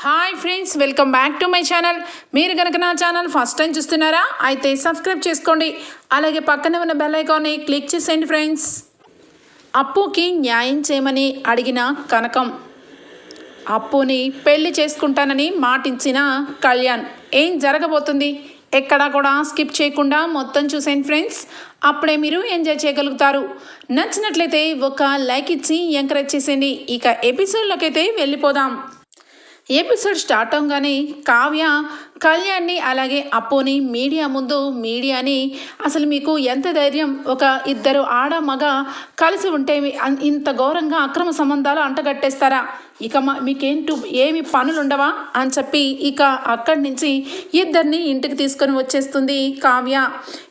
Hi friends welcome back to my channel మీరు కనుక నా ఛానల్ ఫస్ట్ టైం చూస్తున్నారా అయితే సబ్స్క్రైబ్ చేసుకోండి. అలాగే పక్కనే ఉన్న బెల్ ఐకాన్ని క్లిక్ చేసేయండి ఫ్రెండ్స్ అప్పుకి న్యాయం చేయమని అడిగిన కనకం. అప్పుని పెళ్ళి చేసుకుంటానని మాటించిన కళ్యాణ్. ఏం జరగబోతుంది? ఎక్కడా కూడా స్కిప్ చేయకుండా మొత్తం చూసేయండి ఫ్రెండ్స్ అప్పుడే మీరు ఎంజాయ్ చేయగలుగుతారు. నచ్చినట్లయితే ఒక లైక్ ఇచ్చి ఎంకరేజ్ చేసేయండి. ఇక ఎపిసోడ్లోకి అయితే వెళ్ళిపోదాం. ఎపిసోడ్ స్టార్ట్ అవగానే కావ్య కళ్యాణ్ని అలాగే అప్పుని మీడియా ముందు మీడియాని అసలు మీకు ఎంత ధైర్యం? ఒక ఇద్దరు ఆడ మగ కలిసి ఉంటే ఇంత ఘోరంగా అక్రమ సంబంధాలు అంటగట్టేస్తారా? ఇక మా మీకేంటూ ఏమి పనులు ఉండవా అని చెప్పి ఇక అక్కడి నుంచి ఇద్దరిని ఇంటికి తీసుకొని వచ్చేస్తుంది కావ్య.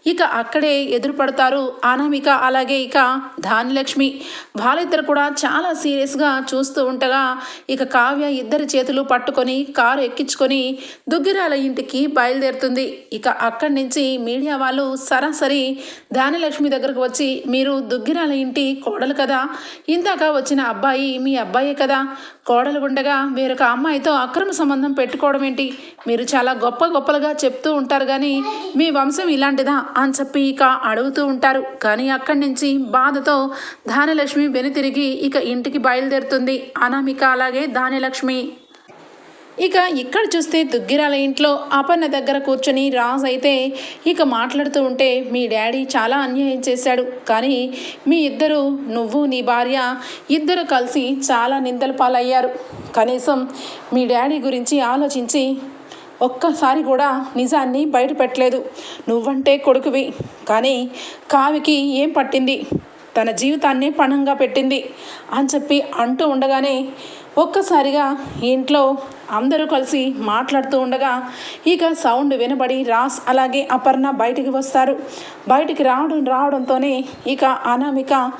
ఇక అక్కడే ఎదురుపడతారు అనామిక అలాగే ఇక ధాన్యలక్ష్మి. వాళ్ళిద్దరు కూడా చాలా సీరియస్గా చూస్తూ ఉండగా ఇక కావ్య ఇద్దరి చేతులు పట్టుకొని కారు ఎక్కించుకొని దుగ్గిరాల ఇంటికి బయలుదేరుతుంది. ఇక అక్కడి నుంచి మీడియా వాళ్ళు సరాసరి ధాన్యలక్ష్మి దగ్గరకు వచ్చి మీరు దుగ్గిరాల ఇంటి కోడలు కదా? ఇందాక వచ్చిన అబ్బాయి మీ అబ్బాయే కదా? కోడలుగుండగా వేరొక అమ్మాయితో అక్రమ సంబంధం పెట్టుకోవడం ఏంటి? మీరు చాలా గొప్ప గొప్పలుగా చెప్తూ ఉంటారు కానీ మీ వంశం ఇలాంటిదా? అని చెప్పి ఇక అడుగుతూ ఉంటారు. కానీ అక్కడి నుంచి బాధతో ధాన్యలక్ష్మి వెనుతిరిగి ఇక ఇంటికి బయలుదేరుతుంది. అనామిక అలాగే ధాన్యలక్ష్మి. ఇక ఇక్కడ చూస్తే దుగ్గిరాల ఇంట్లో అపర్ణ దగ్గర కూర్చొని రాజ్ అయితే ఇక మాట్లాడుతూ ఉంటే మీ డాడీ చాలా అన్యాయం చేశాడు. కానీ మీ ఇద్దరు నువ్వు నీ భార్య ఇద్దరు కలిసి చాలా నిందల పాలయ్యారు. కనీసం మీ డాడీ గురించి ఆలోచించి ఒక్కసారి కూడా నిజాన్ని బయట పెట్టలేదు నువ్వంటే కొడుకువి. కానీ కావికి ఏం పట్టింది? తన జీవితాన్ని పణంగా పెట్టింది అని చెప్పి అంటూ ఉండగానే ఒక్కసారిగా ఇంట్లో అందరూ కలిసి మాట్లాడుతూ ఉండగా ఇక సౌండ్ వినబడి రాస్ అలాగే అపర్ణ బయటికి వస్తారు. బయటికి రావడం రావడంతోనే ఇక అనామిక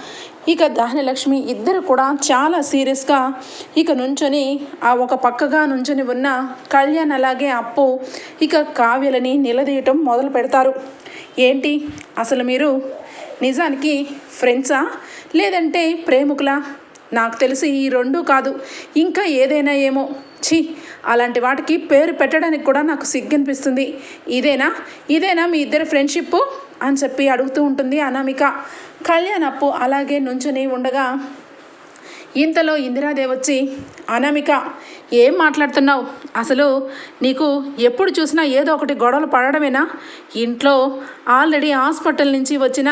ఇక ధాన్యలక్ష్మి ఇద్దరు కూడా చాలా సీరియస్గా ఇక నుంచొని ఆ ఒక పక్కగా నుంచొని ఉన్న కళ్యాణ్ అలాగే అప్పు ఇక కావ్యలని నిలదీయటం మొదలు పెడతారు. ఏంటి? అసలు మీరు నిజానికి ఫ్రెండ్సా? లేదంటే ప్రేమికులా? నాకు తెలిసి ఈ రెండు కాదు. ఇంకా ఏదైనా ఏమో. ఛీ అలాంటి వాటికి పేరు పెట్టడానికి కూడా నాకు సిగ్గనిపిస్తుంది. ఇదేనా? ఇదేనా మీ ఇద్దరి ఫ్రెండ్షిప్? అని చెప్పి అడుగుతూ ఉంటుంది అనామిక. కళ్యాణ్ అప్పు అలాగే నుంచుని ఉండగా ఇంతలో ఇందిరాదేవి వచ్చి అనామిక ఏం మాట్లాడుతున్నావు? అసలు నీకు ఎప్పుడు చూసినా ఏదో ఒకటి గొడవలు పడడమేనా? ఇంట్లో ఆల్రెడీ హాస్పిటల్ నుంచి వచ్చిన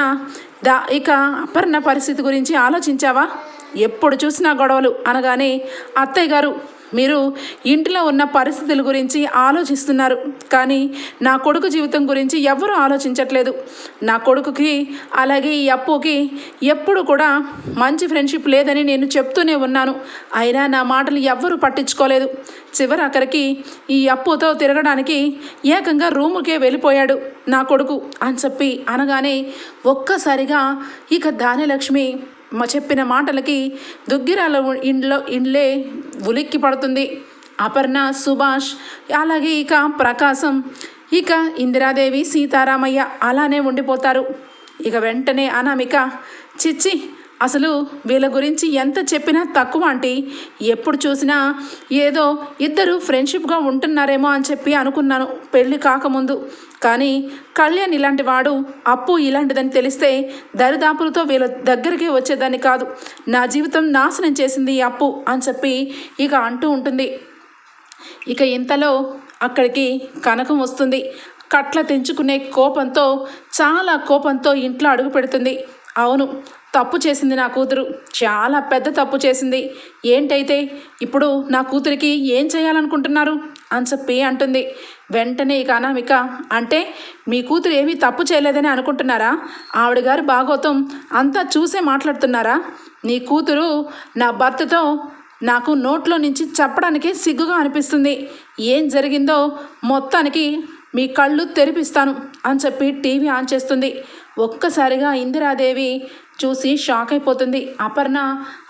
దా ఇక అపర్ణ పరిస్థితి గురించి ఆలోచించావా? ఎప్పుడు చూసినా గొడవలు అనగానే అత్తయ్య గారు మీరు ఇంట్లో ఉన్న పరిస్థితుల గురించి ఆలోచిస్తున్నారు కానీ నా కొడుకు జీవితం గురించి ఎవరూ ఆలోచించట్లేదు. నా కొడుకుకి అలాగే ఈ అప్పుకి ఎప్పుడు కూడా మంచి ఫ్రెండ్షిప్ లేదని నేను చెప్తూనే ఉన్నాను. అయినా నా మాటలు ఎవ్వరూ పట్టించుకోలేదు. చివరి అక్కడికి ఈ అప్పుతో తిరగడానికి ఏకంగా రూముకే వెళ్ళిపోయాడు నా కొడుకు అని చెప్పి అనగానే ఒక్కసారిగా ఇక ధాన్యలక్ష్మి చెప్పిన మాటలకి దుగ్గిరాల ఇండ్లో ఇండ్లే ఉలిక్కి పడుతుంది. అపర్ణ సుభాష్ అలాగే ఇక ప్రకాశం ఇక ఇందిరాదేవి సీతారామయ్య అలానే ఉండిపోతారు. ఇక వెంటనే అనామిక చిచ్చి అసలు వీళ్ళ గురించి ఎంత చెప్పినా తక్కువ అంటే ఎప్పుడు చూసినా ఏదో ఇద్దరు ఫ్రెండ్షిప్గా ఉంటున్నారేమో అని చెప్పి అనుకున్నాను పెళ్ళి కాకముందు. కానీ కళ్యాణ్ ఇలాంటి వాడు అప్పు ఇలాంటిదని తెలిస్తే దరిదాపులతో వీళ్ళ దగ్గరికి వచ్చేదాన్ని కాదు. నా జీవితం నాశనం చేసింది అప్పు అని చెప్పి ఇక అంటూ ఉంటుంది. ఇక ఇంతలో అక్కడికి కనకం వస్తుంది. కట్ల తెంచుకునే కోపంతో చాలా కోపంతో ఇంట్లో అడుగు పెడుతుంది. అవును తప్పు చేసింది నా కూతురు. చాలా పెద్ద తప్పు చేసింది. ఏంటైతే? ఇప్పుడు నా కూతురికి ఏం చేయాలనుకుంటున్నారు? అని చెప్పి అంటుంది. వెంటనే ఇక అనామిక అంటే మీ కూతురు ఏమీ తప్పు చేయలేదని అనుకుంటున్నారా? ఆవిడ గారి భాగోతం అంతా చూసే మాట్లాడుతున్నారా? నీ కూతురు నా భర్తతో నాకు నోట్లో నుంచి చెప్పడానికి సిగ్గుగా అనిపిస్తుంది. ఏం జరిగిందో మొత్తానికి మీ కళ్ళు తెరిపిస్తాను అని చెప్పి టీవీ ఆన్ చేస్తుంది. ఒక్కసారిగా ఇందిరాదేవి చూసి షాక్ అయిపోతుంది. అపర్ణ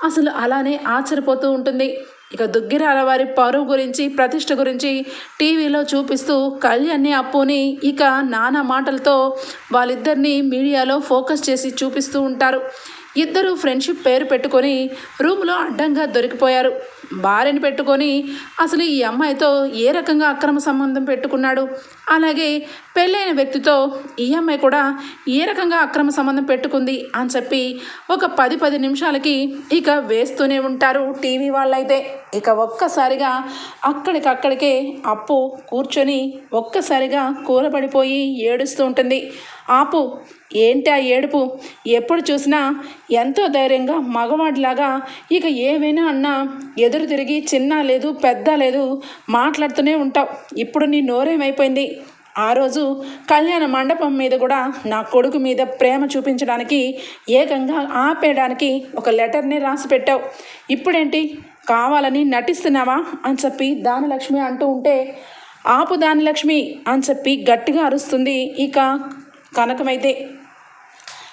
అసలు అలానే ఆశ్చర్యపోతూ ఉంటుంది. ఇక దుగ్గిరాల వారి పరువు గురించి ప్రతిష్ట గురించి టీవీలో చూపిస్తూ కళ్యాణ్ని అప్పుని ఇక నానా మాటలతో వాళ్ళిద్దరిని మీడియాలో ఫోకస్ చేసి చూపిస్తూ ఉంటారు. ఇద్దరు ఫ్రెండ్షిప్ పేరు పెట్టుకొని రూమ్లో అడ్డంగా దొరికిపోయారు. భార్యను పెట్టుకొని అసలు ఈ అమ్మాయితో ఏ రకంగా అక్రమ సంబంధం పెట్టుకున్నాడు? అలాగే పెళ్ళైన వ్యక్తితో ఈ అమ్మాయి కూడా ఏ రకంగా అక్రమ సంబంధం పెట్టుకుంది అని చెప్పి ఒక పది పది నిమిషాలకి ఇక వేస్తూనే ఉంటారు టీవీ వాళ్ళైతే. ఇక ఒక్కసారిగా అక్కడికక్కడికే అప్పు కూర్చొని ఒక్కసారిగా కూలబడిపోయి ఏడుస్తూ ఉంటుంది. ఆపు ఏంటి ఆ ఏడుపు? ఎప్పుడు చూసినా ఎంతో ధైర్యంగా మగవాడిలాగా ఇక ఏమైనా అన్నా ఎదురు తిరిగి చిన్న లేదు పెద్ద లేదు మాట్లాడుతూనే ఉంటావు. ఇప్పుడు నీ నోరేమైపోయింది ఆ రోజు కళ్యాణ మండపం మీద కూడా నా కొడుకు మీద ప్రేమ చూపించడానికి ఏకంగా ఆపేయడానికి ఒక లెటర్ని రాసి పెట్టావు. ఇప్పుడేంటి? కావాలని నటిస్తున్నావా? అని చెప్పి దానలక్ష్మి అంటూ ఉంటే ఆపు దానలక్ష్మి అని చెప్పి గట్టిగా అరుస్తుంది. ఇక కనకమైతే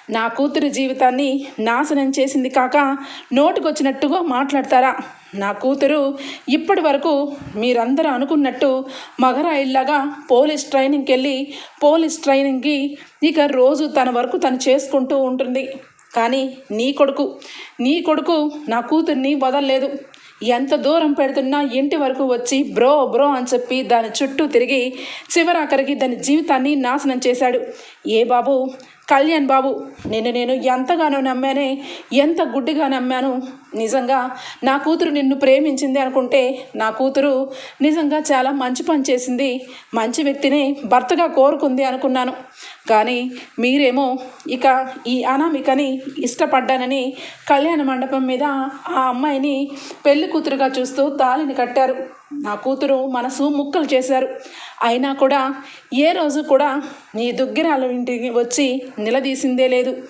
నా కూతురి జీవితాన్ని నాశనం చేసింది కాక నోటుకొచ్చినట్టుగా మాట్లాడతారా? నా కూతురు ఇప్పటి వరకు మీరందరూ అనుకున్నట్టు మగరాయిల్లాగా పోలీస్ ట్రైనింగ్కి వెళ్ళి పోలీస్ ట్రైనింగ్కి ఇక రోజు తన వరకు తను చేసుకుంటూ ఉంటుంది. కానీ నీ కొడుకు నీ కొడుకు నా కూతుర్ని వదలలేదు. ఎంత దూరం పెడుతున్నా ఇంటి వరకు వచ్చి బ్రో బ్రో అని చెప్పి దాని చుట్టూ తిరిగి చివరాఖరికి దాని జీవితాన్ని నాశనం చేశాడు. ఏ బాబు? కళ్యాణ్ బాబు నిన్ను నేను ఎంతగానో నమ్మానే ఎంత గుడ్డిగా నమ్మాను. నిజంగా నా కూతురు నిన్ను ప్రేమించింది అనుకుంటే నా కూతురు నిజంగా చాలా మంచి పని చేసింది. మంచి వ్యక్తిని భర్తగా కోరుకుంది అనుకున్నాను. కానీ మీరేమో ఇక ఈ అనామికని ఇష్టపడ్డానని కళ్యాణ మండపం మీద ఆ అమ్మాయిని పెళ్ళి కూతురుగా చూస్తూ తాళిని కట్టారు. నా కూతురు మనసు ముక్కలు చేశారు. అయినా కూడా ఏ రోజు కూడా నీ దుగ్గిరాల ఇంటికి వచ్చి నిలదీసిందే లేదు.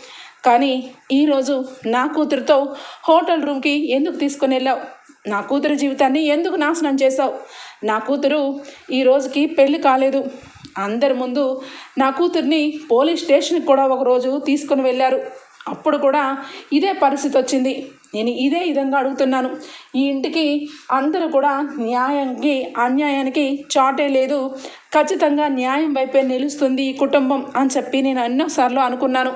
కానీ ఈరోజు నా కూతురుతో హోటల్ రూమ్కి ఎందుకు తీసుకుని వెళ్ళావు? నా కూతురు జీవితాన్ని ఎందుకు నాశనం చేశావు? నా కూతురు ఈ రోజుకి పెళ్ళి కాలేదు. అందరి ముందు నా కూతుర్ని పోలీస్ స్టేషన్కి కూడా ఒకరోజు తీసుకుని వెళ్ళారు. అప్పుడు కూడా ఇదే పరిస్థితి వచ్చింది. నేను ఇదే విధంగా అడుగుతున్నాను. ఈ ఇంటికి అందరూ కూడా న్యాయానికి అన్యాయానికి చాటే లేదు. ఖచ్చితంగా న్యాయం వైపే నిలుస్తుంది ఈ కుటుంబం అని చెప్పి నేను ఎన్నోసార్లు అనుకున్నాను.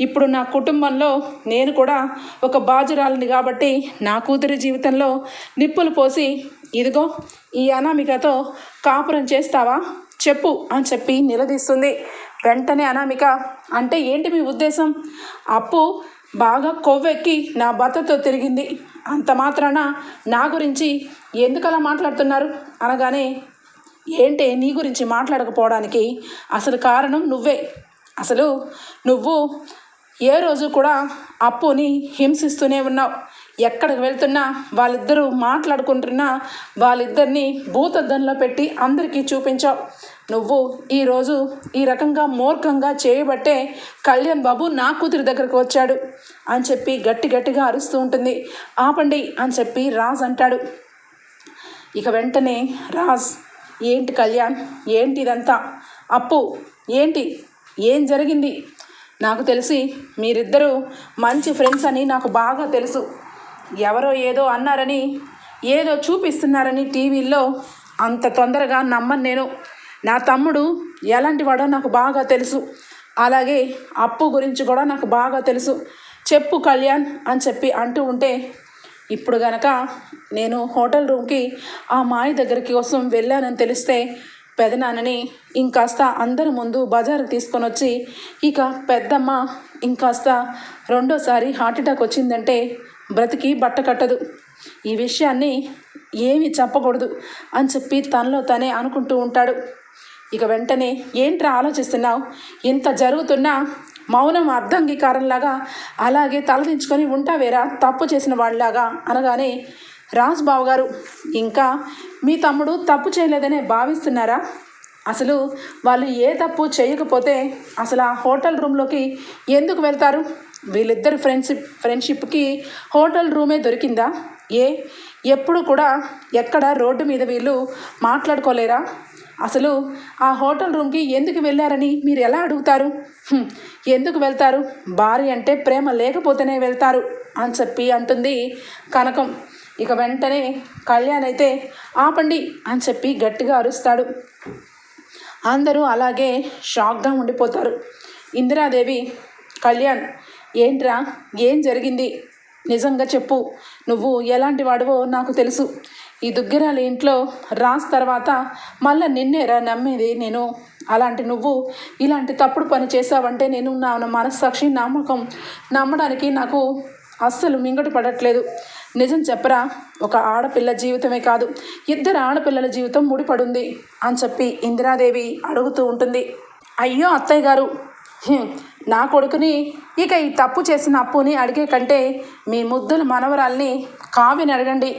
ఇప్పుడు నా కుటుంబంలో నేను కూడా ఒక బాజురాలని కాబట్టి నా కూతురి జీవితంలో నిప్పులు పోసి ఇదిగో ఈ అనామికతో కాపురం చేస్తావా? చెప్పు అని చెప్పి నిలదీస్తుంది. వెంటనే అనామిక అంటే ఏంటి మీ ఉద్దేశం? అప్పు బాగా కొవ్వెక్కి నా భర్తతో తిరిగింది. అంత మాత్రాన నా గురించి ఎందుకలా మాట్లాడుతున్నారు? అనగానే ఏంటి నీ గురించి మాట్లాడకపోవడానికి అసలు కారణం నువ్వే. అసలు నువ్వు ఏ రోజు కూడా అప్పుని హింసిస్తూనే ఉన్నావు. ఎక్కడికి వెళ్తున్నా వాళ్ళిద్దరూ మాట్లాడుకుంటున్నా వాళ్ళిద్దరిని భూతద్దంలో పెట్టి అందరికీ చూపించావు. నువ్వు ఈరోజు ఈ రకంగా మూర్ఖంగా చేయబట్టే కళ్యాణ్ బాబు నా కూతురి దగ్గరకు వచ్చాడు అని చెప్పి గట్టి గట్టిగా అరుస్తూ ఉంటుంది. ఆపండి అని చెప్పి రాజ్ అంటాడు. ఇక వెంటనే రాజ్ ఏంటి కళ్యాణ్? ఏంటి ఇదంతా? అప్పు? ఏంటి? ఏం జరిగింది? నాకు తెలిసి మీరిద్దరూ మంచి ఫ్రెండ్స్ అని నాకు బాగా తెలుసు. ఎవరో ఏదో అన్నారని ఏదో చూపిస్తున్నారని టీవీల్లో అంత తొందరగా నమ్మను నేను. నా తమ్ముడు ఎలాంటి వాడో నాకు బాగా తెలుసు. అలాగే అప్పు గురించి కూడా నాకు బాగా తెలుసు. చెప్పు కళ్యాణ్ అని చెప్పి అంటూ ఉంటే ఇప్పుడు గనక నేను హోటల్ రూమ్కి ఆ మాయ దగ్గరికి కోసం వెళ్ళానని తెలిస్తే పెదనాన్నని ఇంకాస్త అందరి ముందు బజారు తీసుకొని వచ్చి ఇక పెద్దమ్మ ఇంకాస్త రెండోసారి హార్ట్ అటాక్ వచ్చిందంటే బ్రతికి బట్ట కట్టదు. ఈ విషయాన్ని ఏమీ చెప్పకూడదు అని చెప్పి తనలో తనే అనుకుంటూ ఉంటాడు. ఇక వెంటనే ఏంట్రా ఆలోచిస్తున్నావు? ఇంత జరుగుతున్నా మౌనం అర్ధంగీకారంలాగా అలాగే తలదించుకొని ఉంటావేరా? తప్పు చేసిన వాళ్ళలాగా అనగానే రాజ్బాబు గారు ఇంకా మీ తమ్ముడు తప్పు చేయలేదనే భావిస్తున్నారా? అసలు వాళ్ళు ఏ తప్పు చేయకపోతే అసలు ఆ హోటల్ రూమ్లోకి ఎందుకు వెళ్తారు? వీళ్ళిద్దరు ఫ్రెండ్షిప్ ఫ్రెండ్షిప్కి హోటల్ రూమే దొరికిందా? ఏ? ఎప్పుడు కూడా ఎక్కడ రోడ్డు మీద వీళ్ళు మాట్లాడుకోలేరా? అసలు ఆ హోటల్ రూమ్కి ఎందుకు వెళ్ళారని మీరు ఎలా అడుగుతారు? ఎందుకు వెళ్తారు? భార్య అంటే ప్రేమ లేకపోతేనే వెళ్తారు అని చెప్పి అంటుంది కనకం. ఇక వెంటనే కళ్యాణ్ అయితే ఆపండి అని చెప్పి గట్టిగా అరుస్తాడు. అందరూ అలాగే షాక్గా ఉండిపోతారు. ఇందిరాదేవి కళ్యాణ్ ఏంట్రా? ఏం జరిగింది? నిజంగా చెప్పు. నువ్వు ఎలాంటి వాడివో నాకు తెలుసు. ఈ దుగ్గిరాల ఇంట్లో రాస్ తర్వాత మళ్ళీ నిన్నేరా నమ్మేది నేను? అలాంటి నువ్వు ఇలాంటి తప్పుడు పని చేసావంటే నేను నా మనస్సాక్షి నమ్మకం నమ్మడానికి నాకు అస్సలు మింగటి పడట్లేదు. నిజం చెప్పరా? ఒక ఆడపిల్ల జీవితమే కాదు ఇద్దరు ఆడపిల్లల జీవితం ముడిపడుంది అని చెప్పి ఇందిరాదేవి అడుగుతూ ఉంటుంది. అయ్యో అత్తయ్య గారు! నా కొడుకుని ఇక ఈ తప్పు చేసిన అప్పుని అడిగే కంటే మీ ముద్దుల మనవరాల్ని కావిని అడగండి.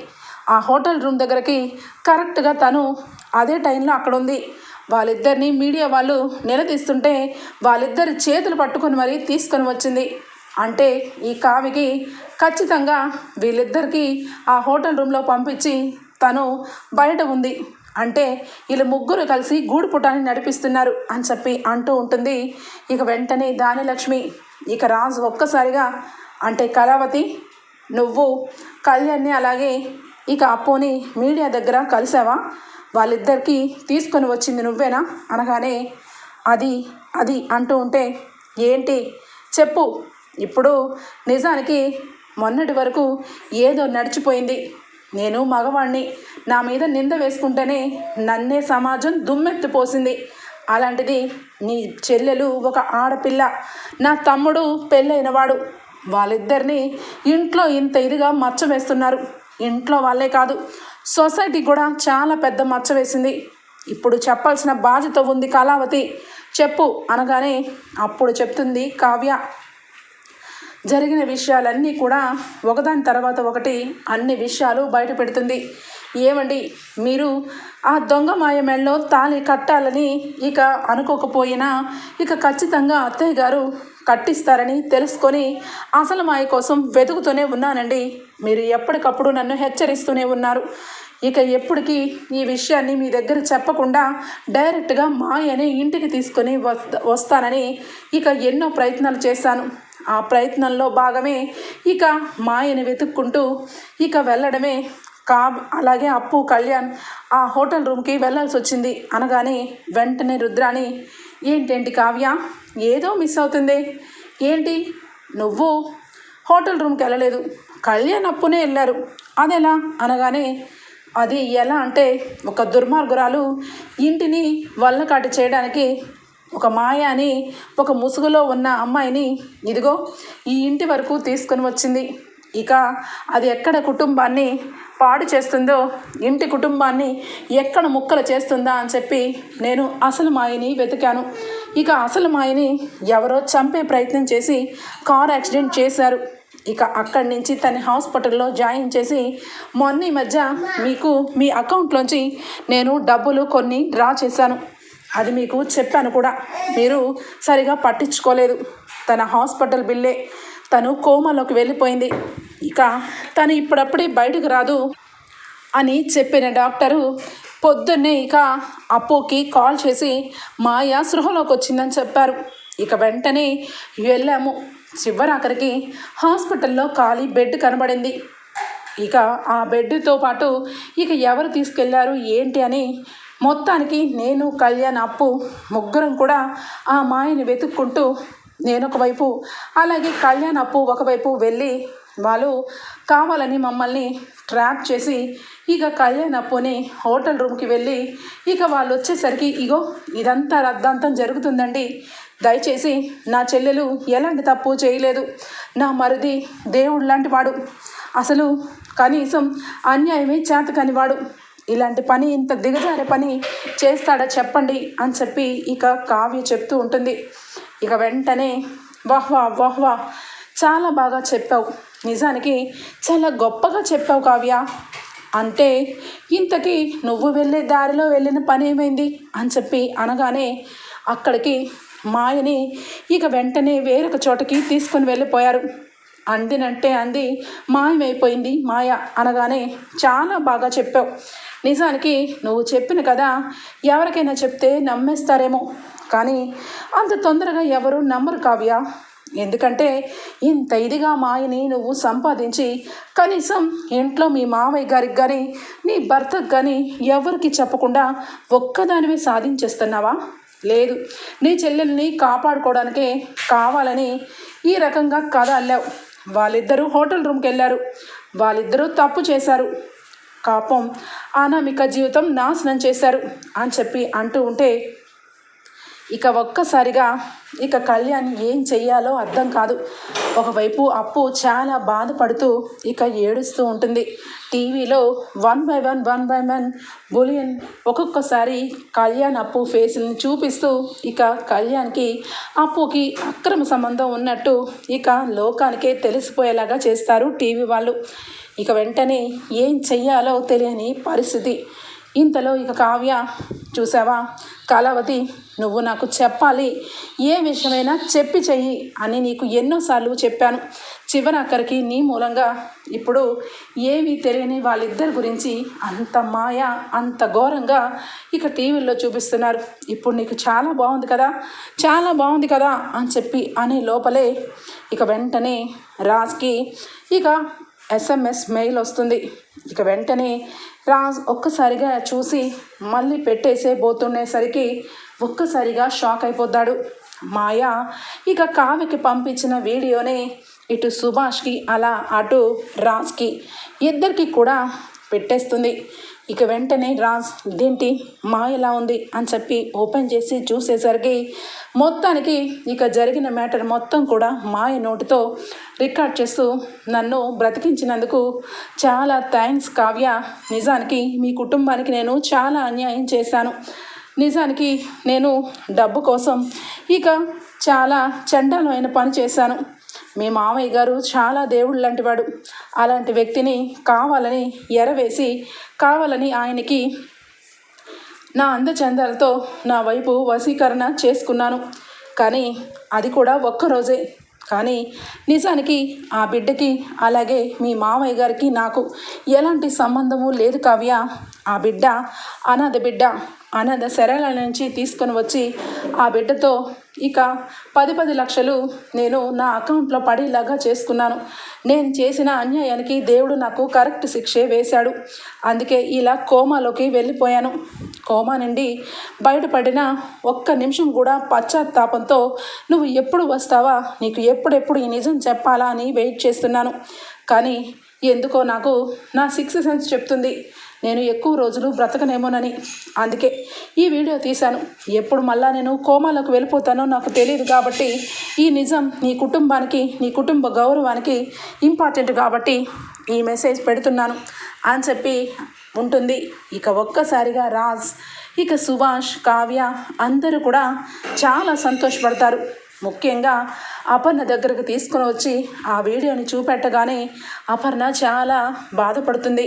ఆ హోటల్ రూమ్ దగ్గరకి కరెక్ట్గా తను అదే టైంలో అక్కడ ఉంది వాళ్ళిద్దరిని మీడియా వాళ్ళు నిలదీస్తుంటే వాళ్ళిద్దరి చేతులు పట్టుకొని మరీ తీసుకొని వచ్చింది. అంటే ఈ కావికి ఖచ్చితంగా వీళ్ళిద్దరికీ ఆ హోటల్ రూమ్లో పంపించి తను బయట ఉంది. అంటే వీళ్ళు ముగ్గురు కలిసి గూడు పుటాన్ని నడిపిస్తున్నారు అని చెప్పి అంటూ ఉంటుంది. ఇక వెంటనే దానిలక్ష్మి ఇక రాజు ఒక్కసారిగా అంటే కళావతి నువ్వు కళ్యాణ్ని అలాగే ఇక అప్పుని మీడియా దగ్గర కలిసావా? వాళ్ళిద్దరికీ తీసుకొని వచ్చింది నువ్వేనా? అనగానే అది అది అంటూ ఉంటే ఏంటి? చెప్పు. ఇప్పుడు నిజానికి మొన్నటి వరకు ఏదో నడిచిపోయింది. నేను మగవాణ్ణి. నా మీద నింద వేసుకుంటేనే నన్నే సమాజం దుమ్మెత్తిపోసింది అలాంటిది నీ చెల్లెలు ఒక ఆడపిల్ల. నా తమ్ముడు పెళ్ళైనవాడు వాళ్ళిద్దరిని ఇంట్లో ఇంత ఇదిగా మచ్చ వేస్తున్నారు. ఇంట్లో వాళ్ళే కాదు సొసైటీ కూడా చాలా పెద్ద మచ్చ వేసింది. ఇప్పుడు చెప్పాల్సిన బాధ్యత ఉంది కళావతి. చెప్పు అనగానే అప్పుడు చెప్తుంది కావ్య. జరిగిన విషయాలన్నీ కూడా ఒకదాని తర్వాత ఒకటి అన్ని విషయాలు బయట పెడుతుంది. ఏమండి? మీరు ఆ దొంగ మాయ మెళ్ళలో తాళి కట్టాలని ఇక అనుకోకపోయినా ఇక ఖచ్చితంగా అత్తయ్య గారు కట్టిస్తారని తెలుసుకొని అసలు మాయ కోసం వెతుకుతూనే ఉన్నానండి. మీరు ఎప్పటికప్పుడు నన్ను హెచ్చరిస్తూనే ఉన్నారు. ఇక ఎప్పటికీ ఈ విషయాన్ని మీ దగ్గర చెప్పకుండా డైరెక్ట్గా మాయని ఇంటికి తీసుకొని వస్తానని ఇక ఎన్నో ప్రయత్నాలు చేశాను. ఆ ప్రయత్నంలో భాగమే ఇక మాయని వెతుక్కుంటూ ఇక వెళ్ళడమే కా అలాగే అప్పు కళ్యాణ్ ఆ హోటల్ రూమ్కి వెళ్ళాల్సి వచ్చింది. అనగానే వెంటనే రుద్రాని ఏంటేంటి కావ్య? ఏదో మిస్ అవుతుంది. ఏంటి? నువ్వు హోటల్ రూమ్కి వెళ్ళలేదు. కళ్యాణ్ అప్పునే వెళ్ళారు. అదెలా? అనగానే అది ఎలా అంటే ఒక దుర్మార్గురాలు ఇంటిని వల్లకాటి చేయడానికి ఒక మాయ అని ఒక ముసుగులో ఉన్న అమ్మాయిని ఇదిగో ఈ ఇంటి వరకు తీసుకొని వచ్చింది. ఇక అది ఎక్కడ కుటుంబాన్ని పాడు చేస్తుందో ఇంటి కుటుంబాన్ని ఎక్కడ ముక్కలు చేస్తుందా అని చెప్పి నేను అసలు మాయని వెతికాను. ఇక అసలు మాయని ఎవరో చంపే ప్రయత్నం చేసి కార్ యాక్సిడెంట్ చేశారు. ఇక అక్కడి నుంచి తన హాస్పిటల్లో జాయిన్ చేసి మొన్న ఈ మధ్య మీకు మీ అకౌంట్లోంచి నేను డబ్బులు కొన్ని డ్రా చేశాను. అది మీకు చెప్పాను కూడా. మీరు సరిగా పట్టించుకోలేదు. తన హాస్పిటల్ బిల్లే తను కోమాలోకి వెళ్ళిపోయింది. ఇక తను ఇప్పుడప్పుడే బయటకు రాదు అని చెప్పిన డాక్టరు పొద్దున్నే ఇక అప్పుకి కాల్ చేసి మాయ సృహలోకి వచ్చిందని చెప్పారు. ఇక వెంటనే వెళ్ళాము. చివరాఖరికి హాస్పిటల్లో ఖాళీ బెడ్ కనబడింది. ఇక ఆ బెడ్తో పాటు ఇక ఎవరు తీసుకెళ్ళారు ఏంటి అని మొత్తానికి నేను కళ్యాణ్ అప్పు ముగ్గురం కూడా ఆ మాయని వెతుక్కుంటూ నేను ఒకవైపు అలాగే కళ్యాణ్ అప్పు ఒకవైపు వెళ్ళి వాళ్ళు కావాలని మమ్మల్ని ట్రాప్ చేసి ఇక కళ్యాణ్ అప్పుని హోటల్ రూమ్కి వెళ్ళి ఇక వాళ్ళు వచ్చేసరికి ఇగో ఇదంతా రద్దంతం జరుగుతుందండి. దయచేసి నా చెల్లెలు ఎలాంటి తప్పు చేయలేదు. నా మరిది దేవుడు లాంటి వాడు. అసలు కనీసం అన్యాయమే చేత కానివాడు ఇలాంటి పని ఇంత దిగజారే పని చేస్తాడా చెప్పండి అని చెప్పి ఇక కావ్య చెప్తూ ఉంటుంది. ఇక వెంటనే వాహ్వా వాహ్వా చాలా బాగా చెప్పావు. నిజానికి చాలా గొప్పగా చెప్పావు కావ్య. అంటే ఇంతకీ నువ్వు వెళ్ళే దారిలో వెళ్ళిన పని ఏమైంది? అని చెప్పి అనగానే అక్కడికి మాయని ఇక వెంటనే వేరొక చోటకి తీసుకొని వెళ్ళిపోయారు. అందినంటే అంది మాయమైపోయింది మాయ అనగానే చాలా బాగా చెప్పావు. నిజానికి నువ్వు చెప్పిన కదా ఎవరికైనా చెప్తే నమ్మేస్తారేమో. కానీ అంత తొందరగా ఎవరు నమ్మరు కావ్య. ఎందుకంటే ఇంత ఇదిగా మాయని నువ్వు సంపాదించి కనీసం ఇంట్లో మీ మావయ్య గారికి కానీ నీ భర్తకు కానీ ఎవరికి చెప్పకుండా ఒక్కదానివే సాధించేస్తున్నావా? లేదు నీ చెల్లెల్ని కాపాడుకోవడానికే కావాలని ఈ రకంగా కథ అల్లావు. వాళ్ళిద్దరూ హోటల్ రూమ్కి వెళ్ళారు. వాళ్ళిద్దరూ తప్పు చేశారు. కాపం. అనామిక జీవితం నాశనం చేశారు అని చెప్పి అంటూ ఉంటే ఇక ఒక్కసారిగా ఇక కళ్యాణ్ ఏం చెయ్యాలో అర్థం కాదు. ఒకవైపు అప్పు చాలా బాధపడుతూ ఇక ఏడుస్తూ ఉంటుంది. టీవీలో one by one one by one bullion ఒక్కొక్కసారి కళ్యాణ్ అప్పు ఫేస్ని చూపిస్తూ ఇక కళ్యాణ్కి అప్పుకి అక్రమ సంబంధం ఉన్నట్టు ఇక లోకానికే తెలిసిపోయేలాగా చేస్తారు టీవీ వాళ్ళు. ఇక వెంటనే ఏం చెయ్యాలో తెలియని పరిస్థితి. ఇంతలో ఇక కావ్య చూసావా కళావతి నువ్వు నాకు చెప్పాలి. ఏ విషయమైనా చెప్పి చెయ్యి అని నీకు ఎన్నోసార్లు చెప్పాను. చివరి అక్కడికి నీ మూలంగా ఇప్పుడు ఏమీ తెలియని వాళ్ళిద్దరి గురించి అంత మాయ అంత ఘోరంగా ఇక టీవీల్లో చూపిస్తున్నారు. ఇప్పుడు నీకు చాలా బాగుంది కదా చాలా బాగుంది కదా అని చెప్పి అనే లోపలే ఇక వెంటనే రాజ్కి ఇక ఎస్ఎంఎస్ మెయిల్ వస్తుంది. ఇక వెంటనే రాజ్ ఒక్కసారిగా చూసి మళ్ళీ పెట్టేసే పోతుండేసరికి ఒక్కసారిగా షాక్ అయిపోతాడు. మాయ ఇక కావ్యకి పంపించిన వీడియోనే ఇటు సుభాష్కి అలా అటు రాజ్కి ఇద్దరికి కూడా పెట్టేస్తుంది. ఇక వెంటనే రాజ్ ఇదేంటి? మాయలా ఉంది? అని చెప్పి ఓపెన్ చేసి చూసేసరికి మొత్తానికి ఇక జరిగిన మ్యాటర్ మొత్తం కూడా మాయ నోటితో రికార్డ్ చేస్తూ నన్ను బ్రతికించినందుకు చాలా థ్యాంక్స్ కావ్య. నిజానికి మీ కుటుంబానికి నేను చాలా అన్యాయం చేశాను. నిజానికి నేను డబ్బు కోసం ఇక చాలా చండాలమైన పని చేశాను. మీ మామయ్య గారు చాలా దేవుడు లాంటివాడు. అలాంటి వ్యక్తిని కావాలని ఎరవేసి కావాలని ఆయనకి నా అందచందాలతో నా వైపు వశీకరణ చేసుకున్నాను. కానీ అది కూడా ఒక్కరోజే. కానీ నిజానికి ఆ బిడ్డకి అలాగే మీ మామయ్య గారికి నాకు ఎలాంటి సంబంధము లేదు కావ్య. ఆ బిడ్డ అనాథ బిడ్డ అనాథ శరాల నుంచి తీసుకొని వచ్చి ఆ బిడ్డతో ఇక పది పది లక్షలు నేను నా అకౌంట్లో పడేలాగా చేసుకున్నాను. నేను చేసిన అన్యాయానికి దేవుడు నాకు కరెక్ట్ శిక్షే వేశాడు. అందుకే ఇలా కోమాలోకి వెళ్ళిపోయాను. కోమా నుండి బయటపడిన ఒక్క నిమిషం కూడా పశ్చాత్తాపంతో నువ్వు ఎప్పుడు వస్తావా? నీకు ఎప్పుడెప్పుడు ఈ నిజం చెప్పాలా అని వెయిట్ చేస్తున్నాను. కానీ ఎందుకో నాకు నా సిక్స్ సెన్స్ చెప్తుంది. నేను ఎక్కువ రోజులు బ్రతకనేమోనని. అందుకే ఈ వీడియో తీశాను. ఎప్పుడు మళ్ళా నేను కోమాలోకి వెళ్ళిపోతానో నాకు తెలియదు కాబట్టి ఈ నిజం నీ కుటుంబానికి నీ కుటుంబ గౌరవానికి ఇంపార్టెంట్ కాబట్టి ఈ మెసేజ్ పెడుతున్నాను అని చెప్పి ఉంటుంది. ఇక ఒక్కసారిగా రాజ్ ఇక సుభాష్ కావ్య అందరూ కూడా చాలా సంతోషపడతారు. ముఖ్యంగా అపర్ణ దగ్గరకు తీసుకుని వచ్చి ఆ వీడియోని చూపెట్టగానే అపర్ణ చాలా బాధపడుతుంది.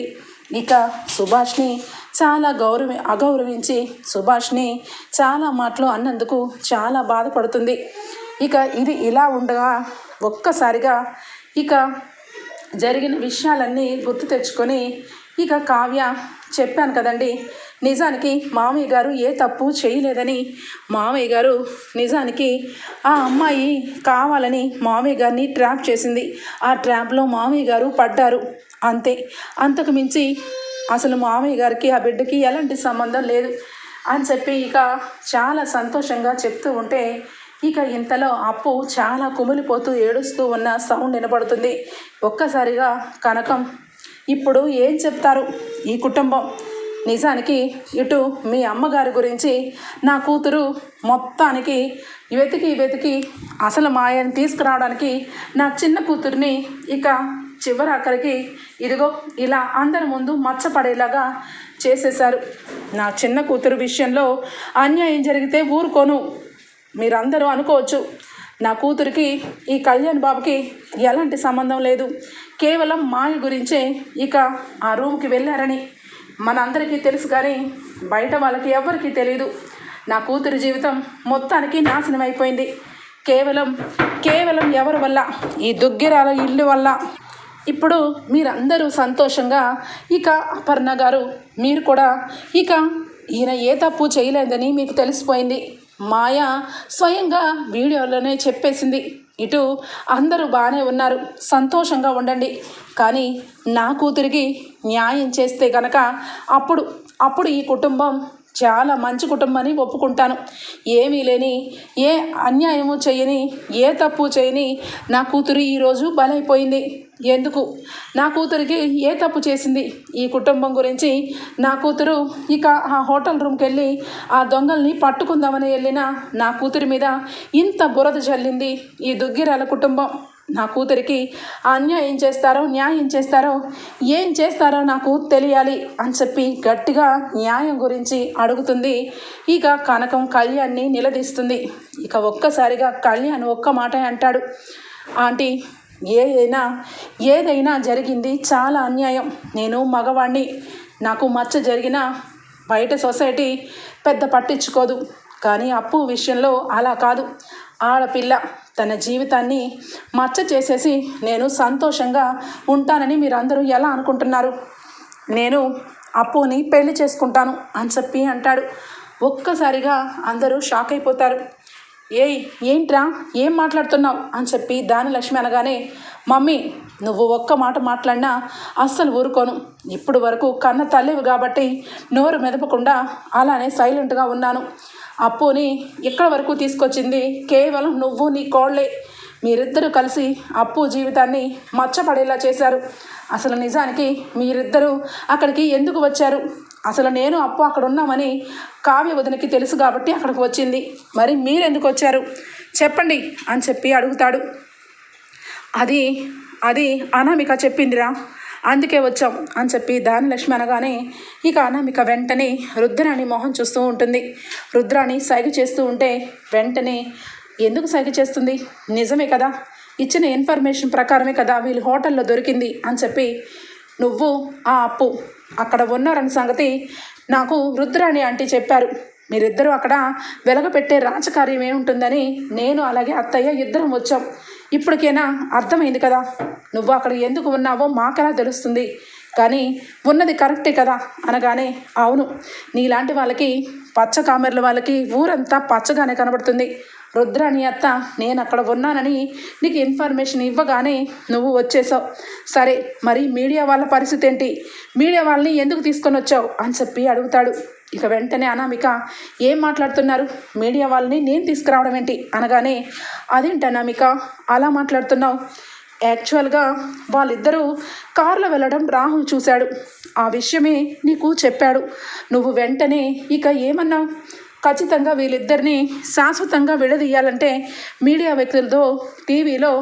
ఇక సుభాష్ని చాలా గౌరవ అగౌరవించి సుభాష్ని చాలా మాటలు అన్నందుకు చాలా బాధపడుతుంది. ఇక ఇది ఇలా ఉండగా ఒక్కసారిగా ఇక జరిగిన విషయాలన్నీ గుర్తు తెచ్చుకొని ఇక కావ్య చెప్పాను కదండి నిజానికి మామయ్య గారు ఏ తప్పు చేయలేదని మామయ్య గారు నిజానికి ఆ అమ్మాయి కావాలని మామయ్య గారిని ట్రాప్ చేసింది. ఆ ట్రాప్లో మామయ్య గారు పడ్డారు. అంతే. అంతకు మించి అసలు మామయ్య గారికి ఆ బిడ్డకి ఎలాంటి సంబంధం లేదు అని చెప్పి ఇక చాలా సంతోషంగా చెప్తూ ఉంటే ఇక ఇంతలో అప్పు చాలా కుమిలిపోతూ ఏడుస్తూ ఉన్న సౌండ్ వినపడుతుంది. ఒక్కసారిగా కనకం ఇప్పుడు ఏం చెప్తారు? ఈ కుటుంబం నిజానికి ఇటు మీ అమ్మగారి గురించి నా కూతురు మొత్తానికి వెతికి వెతికి అసలు మాయని తీసుకురావడానికి నా చిన్న కూతుర్ని ఇక చివరి అక్కడికి ఇదిగో ఇలా అందరి ముందు మచ్చపడేలాగా చేసేశారు. నా చిన్న కూతురు విషయంలో అన్యాయం జరిగితే ఊరుకోను. మీరందరూ అనుకోవచ్చు. నా కూతురికి ఈ కళ్యాణ్ బాబుకి ఎలాంటి సంబంధం లేదు. కేవలం మాయ గురించే ఇక ఆ రూమ్కి వెళ్ళారని. మనందరికీ తెలుసు కానీ బయట వాళ్ళకి ఎవరికీ తెలియదు నా కూతురి జీవితం మొత్తానికి నాశనం అయిపోయింది. కేవలం కేవలం ఎవరి వల్ల? ఈ దుగ్గిరాల ఇల్లు వల్ల. ఇప్పుడు మీరందరూ సంతోషంగా ఇక అపర్ణ గారు మీరు కూడా ఇక ఈయన ఏ తప్పు చేయలేదని మీకు తెలిసిపోయింది. మాయ స్వయంగా వీడియోలోనే చెప్పేసింది. ఇటు అందరూ బాగానే ఉన్నారు. సంతోషంగా ఉండండి. కానీ నా కూతురికి న్యాయం చేస్తే గనక అప్పుడు అప్పుడు ఈ కుటుంబం చాలా మంచి కుటుంబాన్ని ఒప్పుకుంటాను. ఏమీ లేని ఏ అన్యాయము చేయని ఏ తప్పు చేయని నా కూతురు ఈరోజు బలైపోయింది. ఎందుకు? నా కూతురికి ఏ తప్పు చేసింది? ఈ కుటుంబం గురించి నా కూతురు ఇక ఆ హోటల్ రూమ్కి వెళ్ళి ఆ దొంగల్ని పట్టుకుందామని వెళ్ళిన నా కూతురి మీద ఇంత బురద చల్లింది ఈ దుగ్గిరాల కుటుంబం. నా కూతురికి అన్యాయం చేస్తారో న్యాయం చేస్తారో ఏం చేస్తారో నాకు తెలియాలి అని చెప్పి గట్టిగా న్యాయం గురించి అడుగుతుంది. ఇక కనకం కళ్యాణ్ని నిలదీస్తుంది. ఇక ఒక్కసారిగా కళ్యాణ్ ఒక్క మాట అంటాడు. ఆంటీ ఏదైనా ఏదైనా జరిగింది చాలా అన్యాయం. నేను మగవాణ్ణి. నాకు మచ్చ జరిగిన బయట సొసైటీ పెద్ద పట్టించుకోదు. కానీ అప్పు విషయంలో అలా కాదు. ఆడపిల్ల తన జీవితాన్ని మచ్చ చేసేసి నేను సంతోషంగా ఉంటానని మీరందరూ ఎలా అనుకుంటున్నారు? నేను అప్పుని పెళ్ళి చేసుకుంటాను అని చెప్పి అంటాడు. ఒక్కసారిగా అందరూ షాక్ అయిపోతారు. ఏయ్ ఏంట్రా? ఏం మాట్లాడుతున్నావు? అని చెప్పి దానిలక్ష్మి అనగానే మమ్మీ నువ్వు ఒక్క మాట మాట్లాడినా అస్సలు ఊరుకోను. ఇప్పుడు వరకు కన్న తల్లివి కాబట్టి నోరు మెదపకుండా అలానే సైలెంట్గా ఉన్నాను. అప్పుని ఇక్కడ వరకు తీసుకొచ్చింది? కేవలం నువ్వు నీ కోళ్ళే. మీరిద్దరూ కలిసి అప్పు జీవితాన్ని మచ్చపడేలా చేశారు. అసలు నిజానికి మీరిద్దరూ అక్కడికి ఎందుకు వచ్చారు? అసలు నేను అప్పు అక్కడ ఉన్నామని కావ్య వదినకి తెలుసు కాబట్టి అక్కడికి వచ్చింది. మరి మీరెందుకు వచ్చారు? చెప్పండి అని చెప్పి అడుగుతాడు. అది అది అనామిక చెప్పిందిరా. అందుకే వచ్చాం అని చెప్పి దానిలక్ష్మి అనగానే ఇక అనామిక వెంటనే రుద్రాణి మొహం చూస్తూ ఉంటుంది. రుద్రాణి సైగ చేస్తూ ఉంటే వెంటనే ఎందుకు సైగ చేస్తుంది? నిజమే కదా. ఇచ్చిన ఇన్ఫర్మేషన్ ప్రకారమే కదా వీళ్ళు హోటల్లో దొరికింది అని చెప్పి నువ్వు ఆ అప్పు అక్కడ ఉన్నారన్న సంగతి నాకు రుద్రాణి అంటే చెప్పారు. మీరిద్దరూ అక్కడ వెలగపెట్టే రాజకార్యం ఏముంటుందని నేను అలాగే అత్తయ్య ఇద్దరం వచ్చాం. ఇప్పటికైనా అర్థమైంది కదా? నువ్వు అక్కడ ఎందుకు ఉన్నావో మాకెలా తెలుస్తుంది? కానీ ఉన్నది కరెక్టే కదా? అనగానే అవును. నీలాంటి వాళ్ళకి పచ్చ కామెర్ల వాళ్ళకి ఊరంతా పచ్చగానే కనబడుతుంది. రుద్రాని అత్త నేను అక్కడ ఉన్నానని నీకు ఇన్ఫర్మేషన్ ఇవ్వగానే నువ్వు వచ్చేసావు. సరే మరి మీడియా వాళ్ళ పరిస్థితి ఏంటి? మీడియా వాళ్ళని ఎందుకు తీసుకొని వచ్చావు? అని చెప్పి అడుగుతాడు. ఇక వెంటనే అనామిక ఏం మాట్లాడుతున్నారు? మీడియా వాళ్ళని నేను తీసుకురావడం ఏంటి? అనగానే అదేంటి అనామిక అలా మాట్లాడుతున్నావు? యాక్చువల్గా వాళ్ళిద్దరూ కారులో వెళ్ళడం రాహుల్ చూశాడు. ఆ విషయమే నీకు చెప్పాడు. నువ్వు వెంటనే ఇక ఏమన్నావు? ఖచ్చితంగా వీళ్ళిద్దరిని శాశ్వతంగా విడదీయాలంటే మీడియా వ్యక్తులతో టీవీలో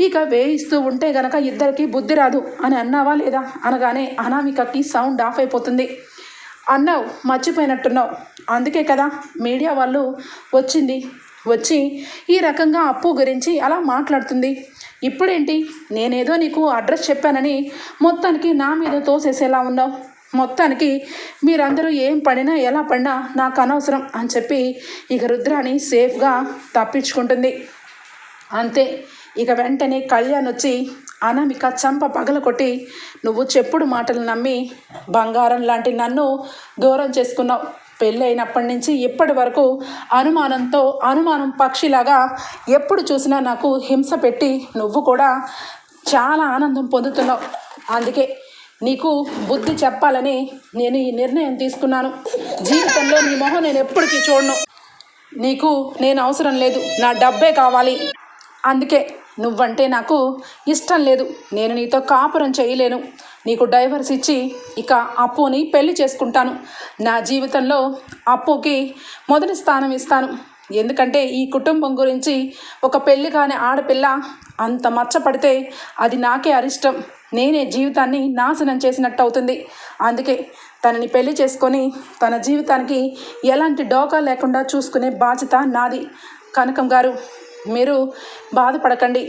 ఇక వేయిస్తూ ఉంటే గనక ఇద్దరికి బుద్ధి రాదు అని అన్నావా లేదా అనగానే అనామికకి సౌండ్ ఆఫ్ అయిపోతుంది. అన్నావు మర్చిపోయినట్టున్నావు. అందుకే కదా మీడియా వాళ్ళు వచ్చింది. వచ్చి ఈ రకంగా అప్పు గురించి అలా మాట్లాడుతుంది. ఇప్పుడేంటి? నేనేదో నీకు అడ్రస్ చెప్పానని మొత్తానికి నా మీద తోసేసేలా ఉన్నావు. మొత్తానికి మీరందరూ ఏం పడినా ఎలా పడినా నాకు అనవసరం అని చెప్పి ఇక రుద్రాని సేఫ్గా తప్పించుకుంటుంది. అంతే ఇక వెంటనే కళ్యాణ్ వచ్చి అనామిక చంప పగల కొట్టి నువ్వు చెప్పుడు మాటలు నమ్మి బంగారం లాంటి నన్ను దూరం చేసుకున్నావు. పెళ్ళి అయినప్పటి నుంచి ఇప్పటి వరకు అనుమానంతో అనుమానం పక్షిలాగా ఎప్పుడు చూసినా నాకు హింస పెట్టి నువ్వు కూడా చాలా ఆనందం పొందుతున్నావు. అందుకే నీకు బుద్ధి చెప్పాలని నేను ఈ నిర్ణయం తీసుకున్నాను. జీవితంలో నీ మొహం నేను ఎప్పటికీ చూడను. నీకు నేను అవసరం లేదు. నా డబ్బే కావాలి. అందుకే నువ్వంటే నాకు ఇష్టం లేదు. నేను నీతో కాపురం చేయలేను. నీకు డైవర్స్ ఇచ్చి ఇక అప్పుని పెళ్ళి చేసుకుంటాను. నా జీవితంలో అప్పుకి మొదటి స్థానం ఇస్తాను. ఎందుకంటే ఈ కుటుంబం గురించి ఒక పెళ్ళి కాని ఆడపిల్ల అంత మచ్చపడితే అది నాకే అరిష్టం. నేనే జీవితాన్ని నాశనం చేసినట్టు అవుతుంది అందుకే తనని పెళ్ళి చేసుకొని తన జీవితానికి ఎలాంటి డోకా లేకుండా చూసుకునే బాధ్యత నాది. కనకం గారు మీరు బాధపడకండి.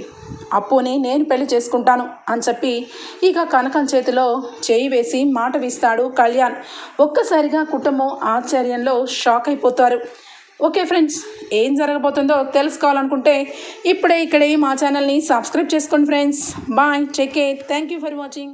అప్పుని నేను పెళ్ళి చేసుకుంటాను అని చెప్పి ఇక కనకం చేతిలో చేయి వేసి మాట వీస్తాడు కళ్యాణ్. ఒక్కసారిగా కుటుంబం ఆశ్చర్యంలో షాక్ అయిపోతారు. ఓకే ఫ్రెండ్స్ ఏం జరగబోతుందో తెలుసుకోవాలనుకుంటే ఇప్పుడే ఇక్కడే మా ఛానల్ని సబ్స్క్రైబ్ చేసుకోండి friends. Bye check A thank you for watching